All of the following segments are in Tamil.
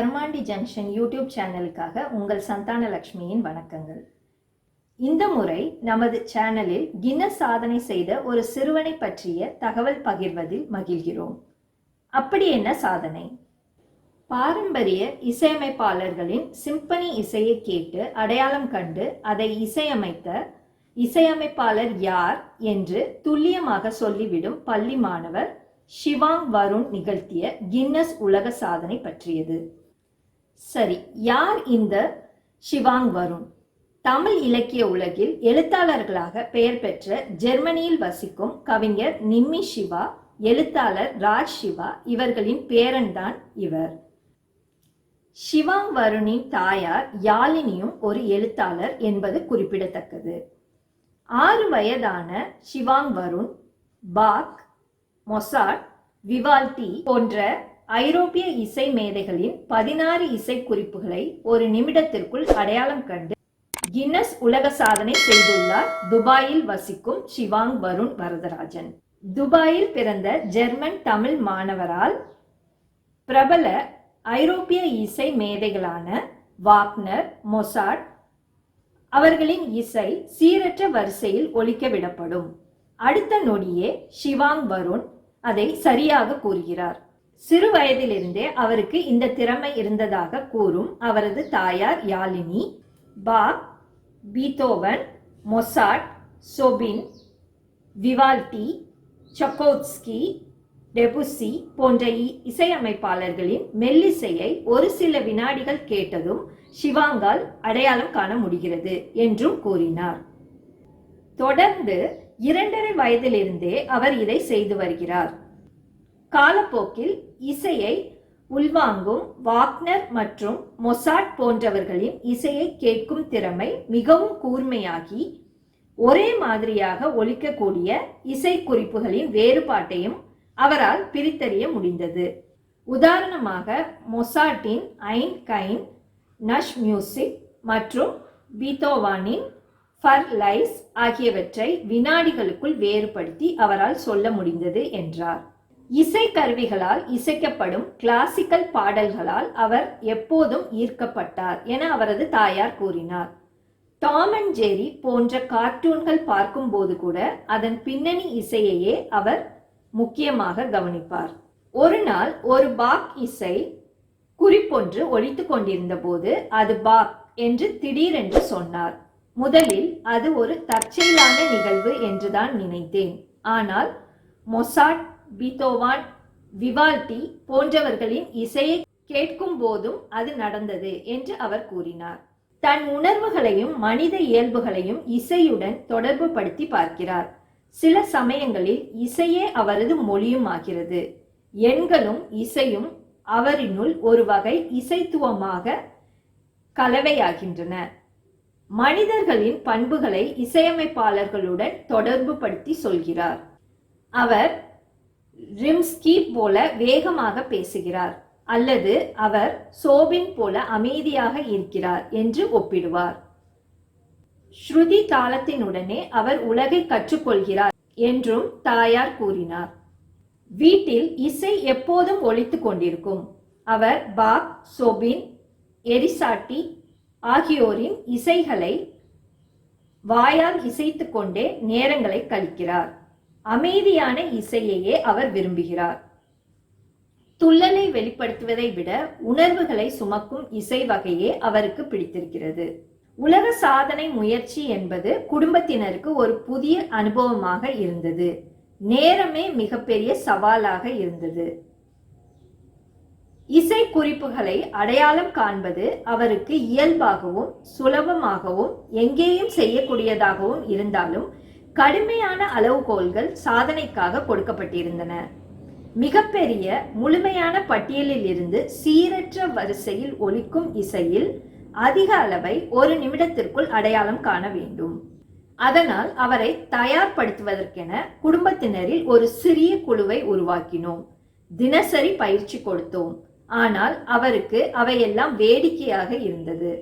கர்மாண்டி ஜங்ஷன் யூடியூப் சேனலுக்காக உங்கள் சந்தானலட்சுமியின் வணக்கங்கள். இந்த முறை நமது சேனலில் கின்னஸ் சாதனை செய்த ஒரு சிறுவனை பற்றிய தகவல் பகிர்வதில் மகிழ்கிறோம். அப்படி என்ன சாதனை? பாரம்பரிய இசையமைப்பாளர்களின் சிம்பனி இசையை கேட்டு அடையாளம் கண்டு அதை இசையமைத்த இசையமைப்பாளர் யார் என்று துல்லியமாக சொல்லிவிடும் பள்ளி மாணவர் ஷிவாங் வருண் நிகழ்த்திய கின்னஸ் உலக சாதனை பற்றியது. சரி யார் இந்த ஷிவாங் வருண்? தமிழ் இலக்கிய உலகில் எழுத்தாளர்களாக பெயர் பெற்ற ஜெர்மனியில் வசிக்கும் கவிஞர் நிம்மி சிவா எழுத்தாளர் ராஜ் சிவா இவர்களின் பேரன்தான் இவர். ஷிவாங் வருணின் தாயார் யாழினியும் ஒரு எழுத்தாளர் என்பது குறிப்பிடத்தக்கது. ஆறு வயதான Shivang Varun Bach Mozart Vivaldi போன்ற ஐரோப்பிய இசை மேதைகளின் பதினாறு இசை குறிப்புகளை ஒரு நிமிடத்திற்குள் அடையாளம் கண்டு கின்னஸ் உலக சாதனை செய்துள்ளார். துபாயில் வசிக்கும் ஷிவாங் வருண் வரதராஜன். துபாயில் பிறந்த ஜெர்மன் தமிழ் மாணவரால் பிரபல ஐரோப்பிய இசை மேதைகளான வாக்னர் மொசாட் அவர்களின் இசை சீரற்ற வரிசையில் ஒழிக்க விடப்படும். அடுத்த நொடியே ஷிவாங் வருண் அதை சரியாக கூறுகிறார். சிறு வயதிலிருந்தே அவருக்கு இந்த திறமை இருந்ததாக கூறும் அவரது தாயார் Yazhini Bach Beethoven Mozart Chopin Vivaldi Tchaikovsky Debussy போன்ற இசையமைப்பாளர்களின் மெல்லிசையை ஒரு சில வினாடிகள் கேட்டதும் ஷிவாங்கால் அடையாளம் காண முடிகிறது என்றும் கூறினார். தொடர்ந்து இரண்டரை வயதிலிருந்தே அவர் இதை செய்து வருகிறார். காலப்போக்கில் இசையை உள்வாங்கும் வாக்னர் மற்றும் மொசாட் போன்றவர்களின் இசையை கேட்கும் திறமை மிகவும் கூர்மையாகி ஒரே மாதிரியாக ஒழிக்கக்கூடிய இசை குறிப்புகளின் வேறுபாட்டையும் அவரால் பிரித்தறிய முடிந்தது. உதாரணமாக மொசாட்டின் ஐன் கைன் நஷ் மியூசிக் மற்றும் பீத்தோவானின் ஃபர் லைஸ் ஆகியவற்றை வினாடிகளுக்குள் வேறுபடுத்தி அவரால் சொல்ல முடிந்தது என்றார். இசை கருவிகளால் இசைக்கப்படும் கிளாசிக்கல் பாடல்களால் அவர் எப்போதும் ஈர்க்கப்பட்டார் என அவரது தாயார் கூறினார். டாம் அண்ட் ஜெரி போன்ற கார்ட்டூன்கள் பார்க்கும்போது கூட அதன் பின்னணி இசையையே அவர் முக்கியமாக கவனிப்பார். ஒரு நாள் ஒரு பாக் இசை குறிப்பொன்று ஒலித்துக் கொண்டிருந்த போது அது பாக் என்று திடீரென்று சொன்னார். முதலில் அது ஒரு தற்செயலான நிகழ்வு என்றுதான் நினைத்தேன். ஆனால் மொசாட் பீத்தோவான் விவால்டி போன்றவர்களின் இசையை கேட்கும் போதும் அது நடந்தது என்று அவர் கூறினார். தன் உணர்வுகளையும் மனித இயல்புகளையும் இசையுடன் தொடர்பு படுத்தி பார்க்கிறார். சில சமயங்களில் இசையே அவரது மொழியும் ஆகிறது எண்களும் இசையும் அவரினுள் ஒரு வகை இசைத்துவமாக கலவையாகின்றன. மனிதர்களின் பண்புகளை இசையமைப்பாளர்களுடன் தொடர்பு படுத்தி சொல்கிறார். அவர் ரிம்ஸ்கி போல வேகமாக பேசுகிறார் அல்லது அவர் சோபின் போல அமைதியாக இருக்கிறார் என்று ஒப்பிடுவார். ஸ்ருதி தாளத்தினுடனே அவர் உலகை கற்றுக்கொள்கிறார் என்றும் தாயார் கூறினார். வீட்டில் இசை எப்போதும் ஒழித்து கொண்டிருக்கும். அவர் பாக் சோபின் எரிசாட்டி ஆகியோரின் இசைகளை வாயால் இசைத்துக்கொண்டே நேரங்களை கழிக்கிறார். அமைதியான இசையையே அவர் விரும்புகிறார். துள்ளலை வெளிப்படுத்துவதை விட உணர்வுகளை சுமக்கும் இசை வகையே அவருக்கு பிடித்திருக்கிறது. உலக சாதனை முயற்சி என்பது குடும்பத்தினருக்கு ஒரு புதிய அனுபவமாக இருந்தது. நேரமே மிகப்பெரிய சவாலாக இருந்தது. இசை குறிப்புகளை அடையாளம் காண்பது அவருக்கு இயல்பாகவும் சுலபமாகவும் எங்கேயும் செய்யக்கூடியதாகவும் இருந்தாலும் கடுமையான அளவுகோல்கள் சாதனைக்காக கொடுக்கப்பட்டிருந்தன. மிகப்பெரிய முழுமையான பட்டியலில் இருந்து சீரற்ற வரிசையில் ஒலிக்கும் இசையில் அதிக அளவை ஒரு நிமிடத்திற்குள் அடையாளம் காண வேண்டும். அதனால் அவரை தயார்படுத்துவதற்கென குடும்பத்தினரில் ஒரு சிறிய குழுவை உருவாக்கினோம். தினசரி பயிற்சி கொடுத்தோம். ஆனால் அவருக்கு அவையெல்லாம் வேடிக்கையாக இருந்தது.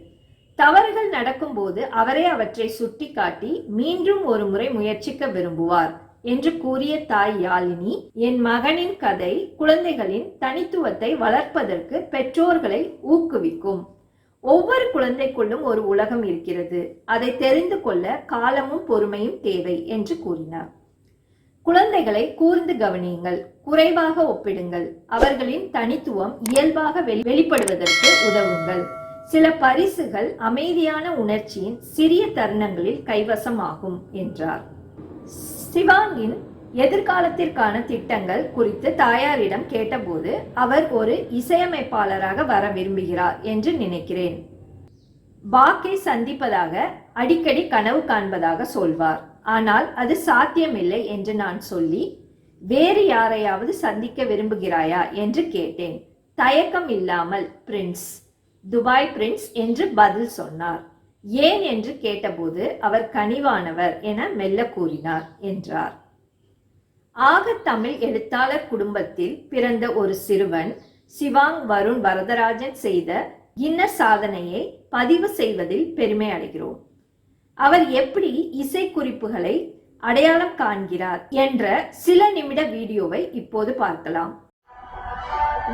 தவறுகள் நடக்கும்போது அவரே அவற்றை சுட்டிக்காட்டி மீண்டும் ஒரு முறை முயற்சிக்க விரும்புவார் என்று கூறிய தாய் யாழினி என் மகனின் கதை குழந்தைகளின் தனித்துவத்தை வளர்ப்பதற்கு பெற்றோர்களை ஊக்குவிக்கும். ஒவ்வொரு குழந்தைக்குள்ளும் ஒரு உலகம் இருக்கிறது. அதை தெரிந்து கொள்ள காலமும் பொறுமையும் தேவை என்று கூறினார். குழந்தைகளை கூர்ந்து கவனியுங்கள். குறைவாக ஒப்பிடுங்கள். அவர்களின் தனித்துவம் இயல்பாக வெளி- வெளிப்படுவதற்கு உதவுங்கள். சில பரிசுகள் அமைதியான உணர்ச்சியின் சிறிய தருணங்களில் கைவசமாகும் என்றார். சிவாங்கின் எதிர்காலத்திற்கான திட்டங்கள் குறித்து தாயாரிடம் கேட்டபோது அவர் ஒரு இசையமைப்பாளராக வர விரும்புகிறார் என்று நினைக்கிறேன். பாக்கை சந்திப்பதாக அடிக்கடி கனவு காண்பதாக சொல்வார். ஆனால் அது சாத்தியமில்லை என்று நான் சொல்லி வேறு யாரையாவது சந்திக்க விரும்புகிறாயா என்று கேட்டேன். தயக்கம் இல்லாமல் பிரின்ஸ். துபாய் பிரின்ஸ் என்று பதில் சொன்னார். ஏன் என்று கேட்டபோது அவர் கனிவானவர் என மெல்ல கூறினார் என்றார். ஆக தமிழ் எழுத்தாளர் குடும்பத்தில் பிறந்த ஒரு சிறுவன் சிவாங் வருண் வரதராஜன் செய்த இன்ன சாதனையை பதிவு செய்வதில் பெருமை அடைகிறோம். அவர் எப்படி இசை குறிப்புகளை அடையாளம் காண்கிறார் என்ற சில நிமிட வீடியோவை இப்போது பார்க்கலாம்.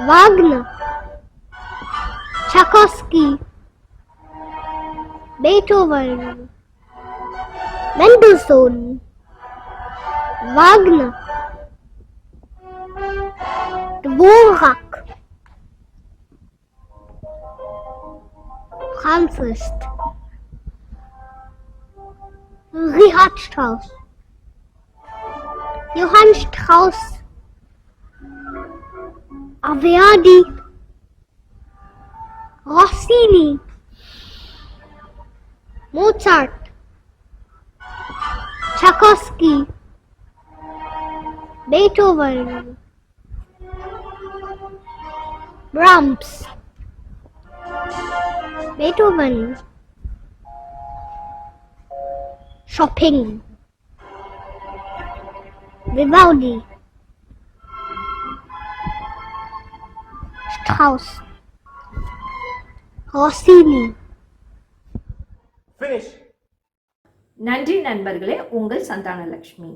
Wagner, Tchaikovsky, Beethoven, Mendelssohn, Wagner, Dvorak, Franz Liszt, Richard Strauss, Johann Strauss, Averdi, Rossini Mozart. Tchaikovsky Beethoven Brahms Beethoven Chopin. Vivaldi Strauss Rossini. Finish. நன்றி நண்பர்களே உங்கள் சந்தானலட்சுமி